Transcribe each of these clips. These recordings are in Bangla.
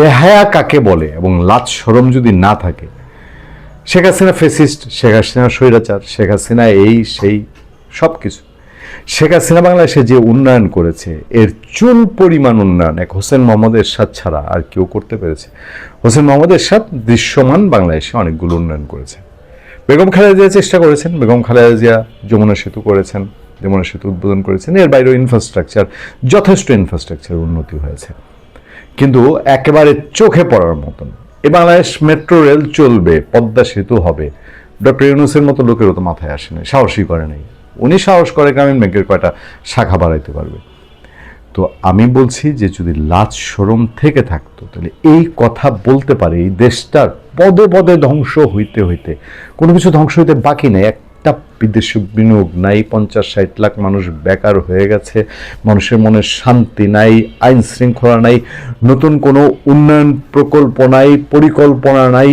বেহায়া কাকে বলে এবং লাজ সরম যদি না থাকে? শেখ হাসিনা ফেসিস্ট, শেখ হাসিনা স্বৈরাচার, শেখ হাসিনা এই, সেই সব কিছু শেখ হাসিনা বাংলাদেশে যে উন্নয়ন করেছে, এর চুল পরিমাণ উন্নয়ন, এক হোসেন মোহাম্মদ এরশাদ ছাড়া আর কেউ করতে পেরেছে। হোসেন মোহাম্মদ এরশাদ দৃশ্যমান বাংলাদেশে অনেকগুলো উন্নয়ন করেছে। বেগম খালেদা জিয়া চেষ্টা করেছেন, বেগম খালেদা জিয়া যমুনা সেতু করেছেন, যমুনা সেতু উদ্বোধন করেছেন, এর বাইরেও ইনফ্রাস্ট্রাকচার যথেষ্ট ইনফ্রাস্ট্রাকচার উন্নতি হয়েছে। কিন্তু একেবারে চোখে পড়ার মতন। এ বাংলাদেশ মেট্রো রেল চলবে, পদ্মা সেতু হবে। ডক্টর ইউনুসের মতো লোকেরও তো মাথায় আসে নাই, সাহসই করে নাই। উনি সাহস করে গ্রামীণ ব্যাংকের কয়টা শাখা বাড়াইতে পারবে। তো আমি বলছি যে যদি লাজ সরম থেকে থাকতো, তাহলে এই কথা বলতে পারে এই দেশটার পদে পদে ধ্বংস হইতে হইতে। কোনো কিছু ধ্বংস হইতে বাকি নেই একটা বিদেশি বিনিয়োগ নাই, পঞ্চাশ ষাট লাখ মানুষ বেকার হয়ে গেছে, মানুষের মনে শান্তি নাই, আইন শৃঙ্খলা নাই, নতুন কোনো উন্নয়ন প্রকল্প নাই, পরিকল্পনা নাই,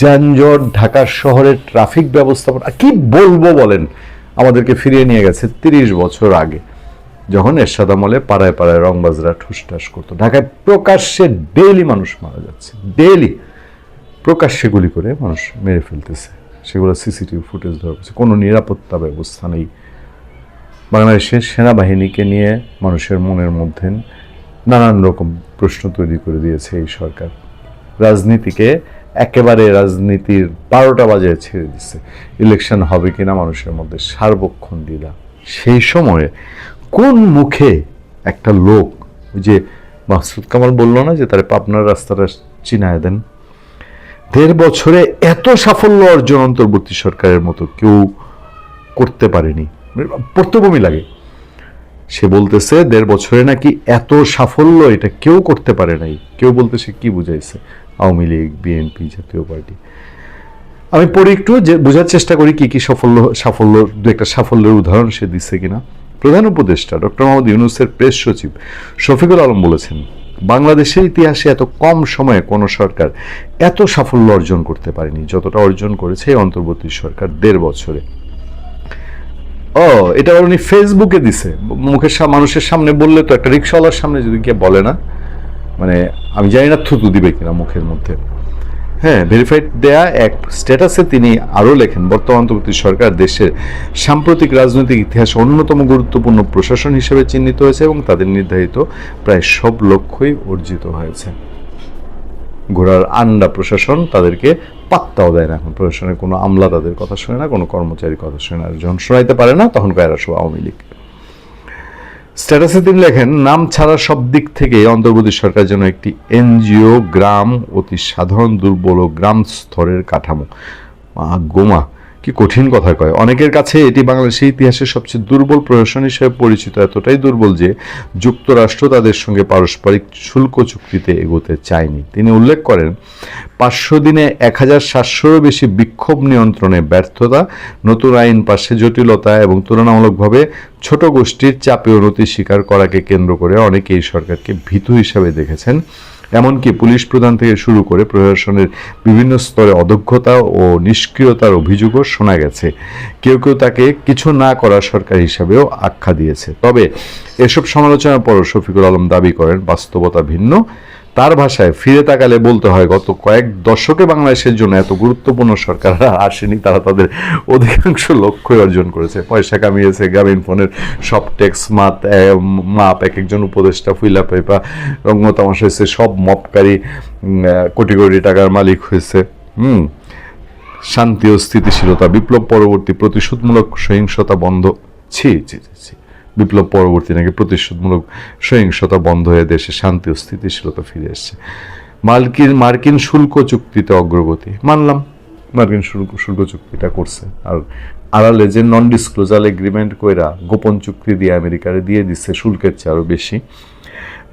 যানজট, ঢাকা শহরের ট্রাফিক ব্যবস্থাপনা, কি বলব বলেন, আমাদেরকে ফিরিয়ে নিয়ে গেছে তিরিশ বছর আগে, যখন এরশাদ আমলে পাড়ায় পাড়ায় রংবাজরা ঠুসঠাস করতো। ঢাকায় প্রকাশ্যে ডেইলি মানুষ মারা যাচ্ছে ডেইলি প্রকাশ্যে গুলি করে মানুষ মেরে ফেলতেছে। সেগুলো সিসিটিভি ফুটেজ ধরা পড়ছে। কোনো নিরাপত্তা ব্যবস্থা নেই। বাংলাদেশের সেনাবাহিনীকে নিয়ে মানুষের মনের মধ্যে নানান রকম প্রশ্ন তৈরি করে দিয়েছে এই সরকার। রাজনীতিকে একেবারে রাজনীতির বারোটা বাজায় ছেড়ে দিচ্ছে ইলেকশন হবে কিনা মানুষের মধ্যে সার্বক্ষণ দ্বিধা সেই সময়ে কোন মুখে একটা লোক, ওই যে মাসুদ কামাল বলল না যে তার পাবনার রাস্তাটা চিনায় দেন? দেড় বছরে এত সাফল্য অর্জন অন্তর্বর্তী সরকারের মতো কেউ করতে পারেনি। পড়তে বমি লাগে। সে বলতেছে, দেড় বছরে নাকি এত সাফল্য এটা কেউ করতে পারে নাই। কেউ বলতে সে কি বুঝাইছে? Awami League, B N P Jatiya Party. আমি পড়ি একটু, যে বোঝার চেষ্টা করি কি কি সাফল্য সাফল্য, দু একটা সাফল্যের উদাহরণ সে দিচ্ছে কিনা। প্রধান উপদেষ্টা ডক্টর মোহাম্মদ ইউনুসের প্রেস সচিব শফিকুল আলম বলেছেন বাংলাদেশের ইতিহাসে এত কম সময়ে কোনো সরকার এত সাফল্য অর্জন করতে পারেনি, যতটা অর্জন করেছে অন্তর্বর্তী সরকার দেড় বছরে। ও, এটা উনি ফেসবুকে দিছে। মুখের মানুষের সামনে বললে তো একটা রিক্সাওয়ালার সামনে যদি কে বলে না মানে আমি জানি না থুতু দিবে কিনা মুখের মধ্যে। হ্যাঁ ভেরিফাইড দেয়া এক স্ট্যাটাসে তিনি আরও লেখেন, বর্তমান অন্তর্বর্তী সরকার দেশের সাম্প্রতিক রাজনৈতিক ইতিহাসে অন্যতম গুরুত্বপূর্ণ প্রশাসন হিসেবে চিহ্নিত হয়েছে এবং তাদের নির্ধারিত প্রায় সব লক্ষ্যই অর্জিত হয়েছে। ঘোড়ার আন্ডা প্রশাসন তাদেরকে পাত্তাও দেয় না। এখন প্রশাসনের কোনো আমলা তাদের কথা শোনে না, কোনো কর্মচারী কথা শোনে না। যখন শোনাইতে পারে না, তখন কায়রা সব আওয়ামী লীগ। স্ট্যাটাসে তিনি লেখেন, নাম ছাড়া সব দিক থেকে অন্তর্বর্তী সরকার যেন একটি এনজিও, গ্রাম, অতি সাধারণ, দুর্বল গ্রাম স্তরের কাঠামো। গোমা কি কঠিন কথা কয়? অনেকের কাছে এটি বাংলাদেশের ইতিহাসের সবচেয়ে দুর্বল প্রশাসন হিসেবে পরিচিত। এতটাই দুর্বল যে যুক্তরাষ্ট্র তাদের সঙ্গে পারস্পরিক শুল্ক চুক্তিতে এগোতে চায়নি। তিনি উল্লেখ করেন, পাঁচশো দিনে এক হাজার সাতশোরও বেশি বিক্ষোভ নিয়ন্ত্রণে ব্যর্থতা, নতুন আইন পাশে জটিলতা এবং তুলনামূলকভাবে ছোট গোষ্ঠীর চাপে উন্নতি স্বীকার করাকে কেন্দ্র করে অনেকে এই সরকারকে ভীতু হিসাবে দেখেছেন। এমনকি পুলিশ প্রধান থেকে শুরু করে প্রশাসনের বিভিন্ন স্তরে অদক্ষতা ও নিষ্ক্রিয়তার অভিযোগও শোনা গেছে। কেউ কেউ তাকে কিছু না করা সরকার হিসাবেও আখ্যা দিয়েছে। তবে এসব সমালোচনার পরও শফিকুল আলম দাবি করেন, বাস্তবতা ভিন্ন। তার ভাষায় ফিরে তাকালে বলতে হয় গত কয়েক দশকে বাংলাদেশের জন্য এত গুরুত্বপূর্ণ সরকার আসেনি তারা তাদের অধিকাংশ লক্ষ্যই অর্জন করেছে। পয়সা কামিয়েছে গ্রামীণ ফোনের সব ট্যাক্স মাত মাপ এক একজন উপদেষ্টা ফুইলা পেপা রঙ্গ তামাশা হয়েছে সব মপকারী কোটি কোটি টাকার মালিক হয়েছে। হুম শান্তি ও স্থিতিশীলতা বিপ্লব পরবর্তী প্রতিশোধমূলক সহিংসতা বন্ধ। ছি ছি, ছি। বিপ্লব পরবর্তী নাকি প্রতিশোধমূলক সহিংসতা বন্ধ হয়ে দেশে শান্তি ও স্থিতিশীলতা ফিরে এসছে। মার্কিন মার্কিন শুল্ক চুক্তিতে অগ্রগতি। মানলাম, মার্কিন শুল্ক শুল্ক চুক্তিটা করছে। আর আড়ালে যে নন ডিসক্লোজাল এগ্রিমেন্ট কইরা গোপন চুক্তি দিয়ে আমেরিকারে দিয়ে দিচ্ছে শুল্কের চেয়ে আরও বেশি।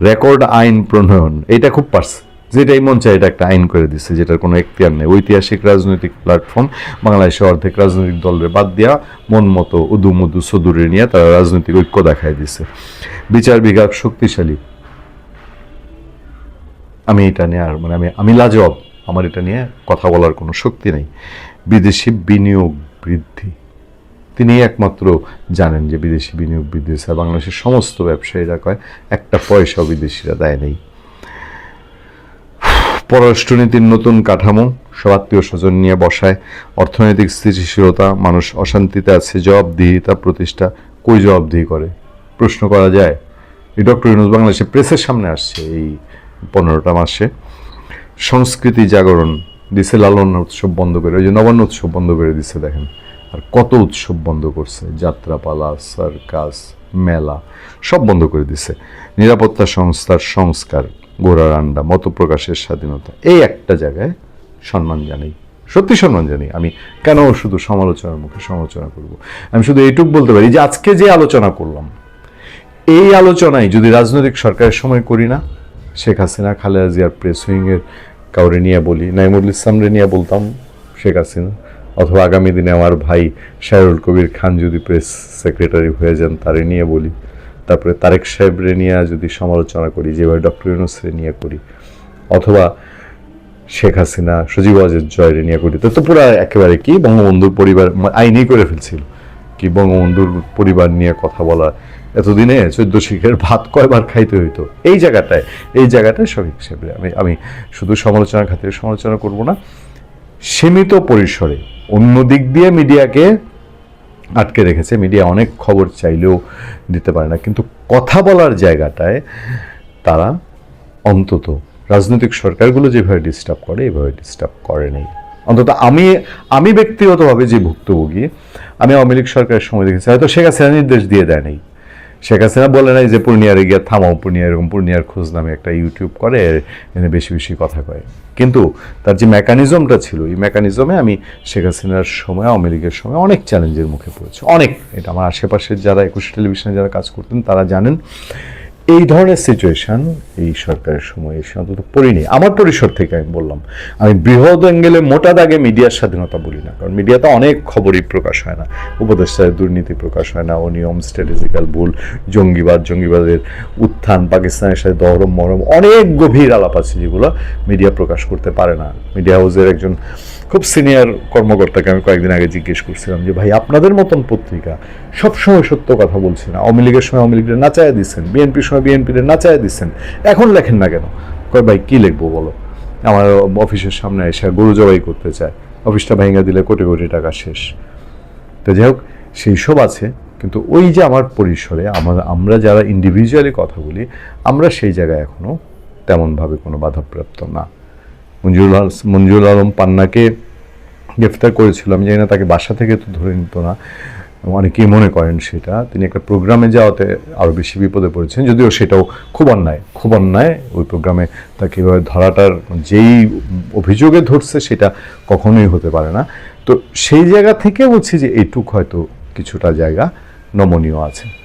রেকর্ড আইন প্রণয়ন এটা খুব পারছে। যেটাই মন চায় এটা একটা আইন করে দিচ্ছে যেটার কোনো এখতিয়ার নেই। ঐতিহাসিক রাজনৈতিক প্ল্যাটফর্ম বাংলাদেশে অর্ধেক রাজনৈতিক দলের বাদ দিয়া মন মতো উদু মুদু সদুরে নিয়ে তারা রাজনৈতিক ঐক্য দেখায় দিচ্ছে বিচার বিভাগ শক্তিশালী। আমি এটা নিয়ে আর মানে আমি আমি লাজবাব। আমার এটা নিয়ে কথা বলার কোনো শক্তি নেই। বিদেশি বিনিয়োগ বৃদ্ধি। তিনি একমাত্র জানেন যে বিদেশি বিনিয়োগ বৃদ্ধি বাংলাদেশের সমস্ত ব্যবসায়ীরা কয়, একটা পয়সাও বিদেশিরা দেয় নেই। পররাষ্ট্রনীতির নতুন কাঠামো সব আত্মীয় স্বজন নিয়ে বসায়, অর্থনৈতিক স্থিতিশীলতা, মানুষ অশান্তিতে আছে, জবাবদিহিতা প্রতিষ্ঠা কই জবাবদিহি করে? প্রশ্ন করা যায়, এই ডক্টর ইউনুস বাংলাদেশে প্রেসের সামনে আসছে এই পনেরোটা মাসে। সংস্কৃতি জাগরণ দিছে, লালন উৎসব বন্ধ করে, ওই যে নবান্ন উৎসব বন্ধ করে দিছে, দেখেন। আর কত উৎসব বন্ধ করছে, যাত্রাপালা, সার্কাস মেলা সব বন্ধ করে দিছে। নিরাপত্তা সংস্থার সংস্কার গোড়ার আন্ডা মত প্রকাশের স্বাধীনতা, এই একটা জায়গায় সম্মান জানাই। সত্যি সম্মান জানি আমি কেন শুধু সমালোচনার মুখে সমালোচনা করব? আমি শুধু এইটুকু বলতে পারি যে আজকে যে আলোচনা করলাম, এই আলোচনায় যদি রাজনৈতিক সরকারের সময় করি না, শেখ হাসিনা, খালেদা জিয়ার প্রেস উইংয়ের কাউরে নিয়ে বলি, নাইমুল ইসলামরে নিয়ে বলতাম, শেখ হাসিনা। অথবা আগামী দিনে আমার ভাই শাহরুল কবির খান যদি প্রেস সেক্রেটারি হয়ে যান, তারে নিয়ে বলি। তারপরে তারেক সাহেবরে নিয়ে যদি সমালোচনা করি, যেভাবে ডক্টর ইউনুসরে নিয়ে করি, অথবা শেখ হাসিনা, সজীব ওয়াজের জয়রে নিয়ে করি, তো পুরো একেবারে কি বঙ্গবন্ধুর পরিবার আইনেই করে ফেলছিল। কি বঙ্গবন্ধুর পরিবার নিয়ে কথা বলা, এতদিনে চোদ্দ শিখের ভাত কয়বার খাইতে হইতো? এই জায়গাটায় এই জায়গাটায় সঠিক হিসেবে আমি আমি শুধু সমালোচনার খাতিরে সমালোচনা করব না সীমিত পরিসরে। অন্য দিক দিয়ে মিডিয়াকে আটকে রেখেছে। মিডিয়া অনেক খবর চাইলেও দিতে পারে না। কিন্তু কথা বলার জায়গাটায় তারা অন্তত রাজনৈতিক সরকারগুলো যেভাবে ডিস্টার্ব করে, এভাবে ডিস্টার্ব করে নেই। অন্তত আমি আমি ব্যক্তিগতভাবে যে ভুক্তভোগী, আমি আওয়ামী লীগ সরকারের সময় দেখেছি। হয়তো শেখ হাসিনা নির্দেশ দিয়ে দেয় শেখ হাসিনা বলে নাই যে পূর্ণিয়ারে গিয়ে থামাও, পূর্ণিয়া এরকম, পূর্ণিয়ার খোঁজ নামে একটা ইউটিউব করে, এনে বেশি বেশি কথা কয়। কিন্তু তার যে মেকানিজমটা ছিল, এই মেকানিজমে আমি শেখ হাসিনার সময়, আওয়ামী লীগের সময় অনেক চ্যালেঞ্জের মুখে পড়েছি। অনেক। এটা আমার আশেপাশের যারা একুশ টেলিভিশনে যারা কাজ করতেন, তারা জানেন। এই ধরনের সিচুয়েশন এই সরকারের সময় এসে অন্তত পড়িনি। আমার পরিসর থেকে আমি বললাম, আমি বৃহৎ অ্যাঙ্গেলে মোটা দাগে মিডিয়ার স্বাধীনতা বলি না, কারণ মিডিয়াতে অনেক খবরই প্রকাশ হয় না। উপদেষ্টার দুর্নীতি প্রকাশ হয় না, অনিয়ম স্ট্র্যাটেজিক্যাল ভুল, জঙ্গিবাদ, জঙ্গিবাদের উত্থান, পাকিস্তানের সাথে দহরম মহরম অনেক গভীর আলাপ আছে যেগুলো মিডিয়া প্রকাশ করতে পারে না। মিডিয়া হাউসের একজন খুব সিনিয়র কর্মকর্তাকে আমি কয়েকদিন আগে জিজ্ঞেস করছিলাম যে, ভাই, আপনাদের মতন পত্রিকা সবসময় সত্য কথা বলছি না। আওয়ামী লীগের সময় আওয়ামী লীগের নাচায় দিচ্ছেন বিএনপির সময় বিএনপির নাচায় দিচ্ছেন এখন লেখেন না কেন? কয়, ভাই, কী লিখব বলো? আমার অফিসের সামনে এসে গরু জবাই করতে চায়। অফিসটা ভেঙে দিলে কোটি কোটি টাকা শেষ। তো যাই হোক, সেই সব আছে, কিন্তু ওই যে আমার পরিসরে আমার, আমরা যারা ইন্ডিভিজুয়ালি কথা বলি, আমরা সেই জায়গায় এখনও তেমনভাবে কোনো বাধাপ্রাপ্ত না। মঞ্জুর আল মঞ্জুর আলম পান্নাকে গ্রেফতার করেছিল। আমি জানি না তাকে বাসা থেকে তো ধরে নিত না। অনেকেই মনে করেন সেটা। তিনি একটা প্রোগ্রামে যাওয়াতে আরও বেশি বিপদে পড়েছেন। যদিও সেটাও খুব অন্যায় খুব অন্যায়। ওই প্রোগ্রামে তাকে এভাবে ধরাটার যেই অভিযোগে ধরছে সেটা কখনোই হতে পারে না। তো সেই জায়গা থেকে বলছি যে এইটুক হয়তো কিছুটা জায়গা নমনীয় আছে।